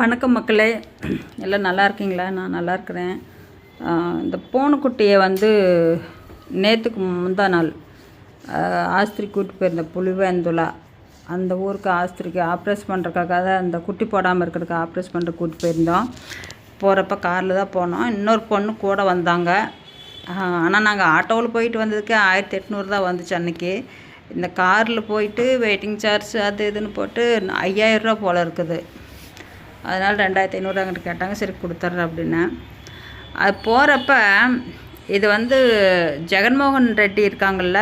வணக்கம் மக்களே. எல்லாம் நல்லா இருக்கீங்களா? நான் நல்லா இருக்கிறேன். இந்த பூனைக்குட்டியை வந்து நேற்றுக்கு முந்தா நாள் ஆஸ்திரி கூட்டி போயிருந்தேன் புலிவேந்துலா அந்த ஊருக்கு ஆஸ்பத்திரிக்கு ஆப்ரேஸ் பண்ணுறதுக்காக அந்த குட்டி போடாமல் இருக்கிறதுக்கு ஆப்ரேஸ் பண்ணுற கூட்டி போயிருந்தோம். போகிறப்ப காரில் தான் போனோம். இன்னொரு பொண்ணு கூட வந்தாங்க. ஆனால் நாங்கள் ஆட்டோவில் போயிட்டு வந்ததுக்கு ஆயிரத்தி எட்நூறு தான் வந்துச்சு அன்னைக்கு. இந்த காரில் போயிட்டு வெயிட்டிங் சார்ஜ் அது இதுன்னு போட்டு ஐயாயிரரூவா போல் இருக்குது. அதனால் ரெண்டாயிரத்தி ஐநூறு கேட்டாங்க சரி கொடுத்துட்றேன் அப்படின்னேன் அது போகிறப்ப இது வந்து ஜெகன்மோகன் ரெட்டி இருக்காங்கள்ல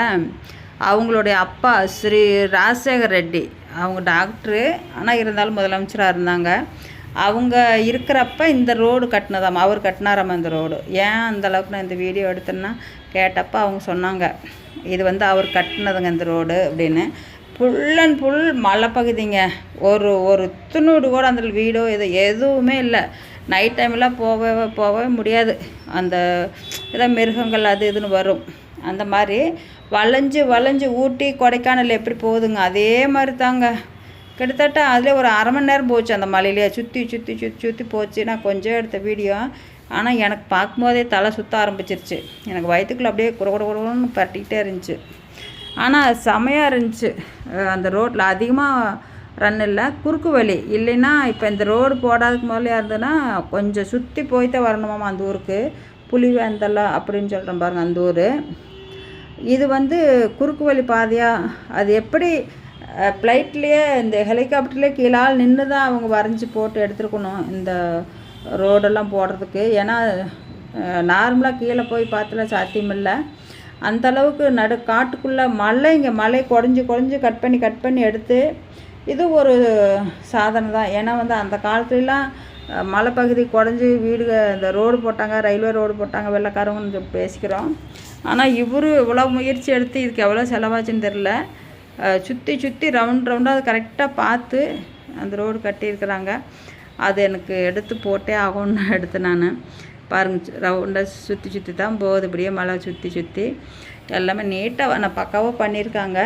அவங்களுடைய அப்பா ஸ்ரீ ராஜசேகர் ரெட்டி அவங்க டாக்டரு ஆனால் இருந்தாலும் முதலமைச்சராக இருந்தாங்க. அவங்க இருக்கிறப்ப இந்த ரோடு கட்டினதாம் அவர் கட்டினாராம் இந்த ரோடு. ஏன் அந்தளவுக்கு நான் இந்த வீடியோ எடுத்தேன்னா கேட்டப்போ அவங்க சொன்னாங்க இது வந்து அவர் கட்டினதுங்க இந்த ரோடு அப்படின்னு. ஃபுல் அண்ட் ஃபுல் மலைப்பகுதிங்க ஒரு ஒரு துணுடு கூட அந்த வீடோ இது எதுவுமே இல்லை. நைட் டைம்லாம் போகவே போகவே முடியாது. அந்த ஏதோ மிருகங்கள் அது இதுன்னு வரும். அந்த மாதிரி வளைஞ்சு வளைஞ்சு ஊட்டி கொடைக்கானல் எப்படி போகுதுங்க? அதே மாதிரி தாங்க கிட்டத்தட்ட அதிலே ஒரு அரை மணி நேரம் போச்சு அந்த மலையிலே. சுற்றி சுற்றி சுற்றி சுற்றி போச்சு. நான் கொஞ்சம் எடுத்த வீடியோ. ஆனால் எனக்கு பார்க்கும்போதே தலை சுற்ற ஆரம்பிச்சிருச்சு. எனக்கு வயிற்றுக்குள்ளே அப்படியே குட குட குடன்னு பரட்டிக்கிட்டே இருந்துச்சு. ஆனால் செமையாக இருந்துச்சு. அந்த ரோட்டில் அதிகமாக ரன் இல்லை. குறுக்கு வழி. இல்லைன்னா இப்போ இந்த ரோடு போடாததுக்கு முதல்ல இருந்ததுன்னா கொஞ்சம் சுற்றி போய்த்தே தான் வரணுமாமா அந்த ஊருக்கு. புலிவேந்தலா அப்படின்னு சொல்கிறேன் பாருங்கள் அந்த ஊர். இது வந்து குறுக்கு வழி பாதையாக அது எப்படி ஃப்ளைட்லேயே இந்த ஹெலிகாப்டர்லேயே கீழால் நின்று தான் அவங்க வரைஞ்சி போட்டு எடுத்துருக்கணும் இந்த ரோடெல்லாம் போடுறதுக்கு. ஏன்னா நார்மலாக கீழே போய் பார்த்துல சாத்தியமில்லை. அந்த அளவுக்கு நடு காட்டுக்குள்ளே மலை இங்கே மலை குடஞ்சி குடஞ்சி கட் பண்ணி கட் பண்ணி எடுத்து இது ஒரு சாதனை தான். ஏன்னா வந்து அந்த காலத்துலலாம் மலைப்பகுதி குடஞ்சி வீடு இந்த ரோடு போட்டாங்க ரயில்வே ரோடு போட்டாங்க வெள்ளைக்காரங்கன்னு சொல்லி பேசிக்கிறோம். ஆனால் இவர் இவ்வளோ முயற்சி எடுத்து இதுக்கு எவ்வளோ செலவாச்சுன்னு தெரில சுற்றி சுற்றி ரவுண்ட் ரவுண்டாக அது கரெக்டாக பார்த்து அந்த ரோடு கட்டியிருக்கிறாங்க. அது எனக்கு எடுத்து போட்டே ஆகும்னு எடுத்தேன் நான். பாருங்க ரவுண்டாக சுற்றி சுற்றி தான் போகுது இப்படியே மலை சுற்றி சுற்றி எல்லாமே நீட்டாக நான் பக்காவாக பண்ணியிருக்காங்க.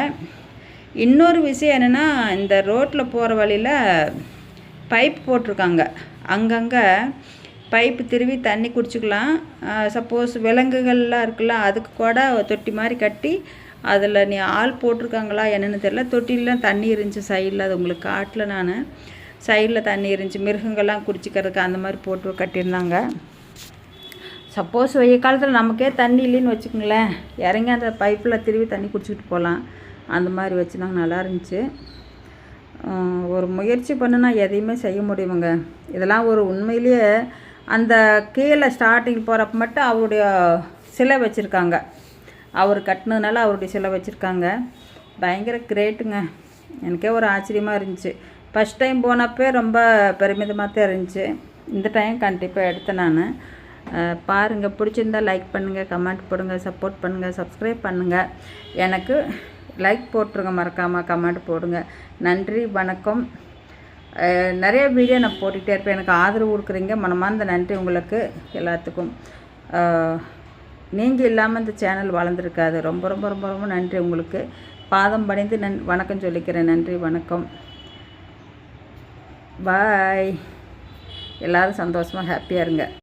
இன்னொரு விஷயம் என்னென்னா இந்த ரோட்டில் போகிற வழியில் பைப் போட்டிருக்காங்க. அங்கங்கே பைப்பு திருவி தண்ணி குடிச்சிக்கலாம். சப்போஸ் விலங்குகள்லாம் இருக்குல்ல அதுக்கு கூட தொட்டி மாதிரி கட்டி அதில் நீ ஆள் போட்டிருக்காங்களா என்னென்னு தெரியல. தொட்டிலாம் தண்ணி இருந்துச்சு சைடில் அது உங்களுக்கு காட்டில் நான். சைடில் தண்ணி இருந்துச்சு மிருகங்கள்லாம் குடிச்சிக்கிறதுக்கு அந்த மாதிரி போட்டு கட்டியிருந்தாங்க. சப்போஸ் வெய்ய காலத்தில் நமக்கே தண்ணி இல்லைன்னு வச்சுக்கோங்களேன். இறங்கி அந்த பைப்பில் திருவி தண்ணி குடிச்சிக்கிட்டு போகலாம். அந்த மாதிரி வச்சுருந்தாங்க நல்லா இருந்துச்சு. ஒரு முயற்சி பண்ணுனா எதையுமே செய்ய முடியுமுங்க? இதெல்லாம் ஒரு உண்மையிலேயே அந்த கீழே ஸ்டார்டிங் போகிறப்ப மட்டும் அவருடைய சிலை வச்சுருக்காங்க. அவர் கட்டினதுனால அவருடைய சிலை வச்சுருக்காங்க. பயங்கர கிரேட்டுங்க எனக்கே ஒரு ஆச்சரியமாக இருந்துச்சு. ஃபஸ்ட் டைம் போனப்போ ரொம்ப பெருமிதமாக தான் இருந்துச்சு. இந்த டைம் கண்டிப்பாக எடுத்தேன் நான். பாருங்கள் பிடிச்சிருந்தா லைக் பண்ணுங்கள் கமெண்ட் போடுங்க சப்போர்ட் பண்ணுங்கள் சப்ஸ்கிரைப் பண்ணுங்கள் எனக்கு லைக் போட்டுருங்க மறக்காமல் கமெண்ட் போடுங்க. நன்றி வணக்கம். நிறைய வீடியோ நான் போட்டுகிட்டே இருப்பேன். எனக்கு ஆதரவு கொடுக்குறீங்க. மனமார்ந்த நன்றி உங்களுக்கு எல்லாத்துக்கும். நீங்கள் இல்லாமல் இந்த சேனல் வளர்ந்துருக்காது. ரொம்ப ரொம்ப ரொம்ப ரொம்ப நன்றி உங்களுக்கு. பாதம் பணிந்து நன் வணக்கம் சொல்லிக்கிறேன். நன்றி வணக்கம். பாய் எல்லோரும் சந்தோஷமாக ஹாப்பியாக இருங்க.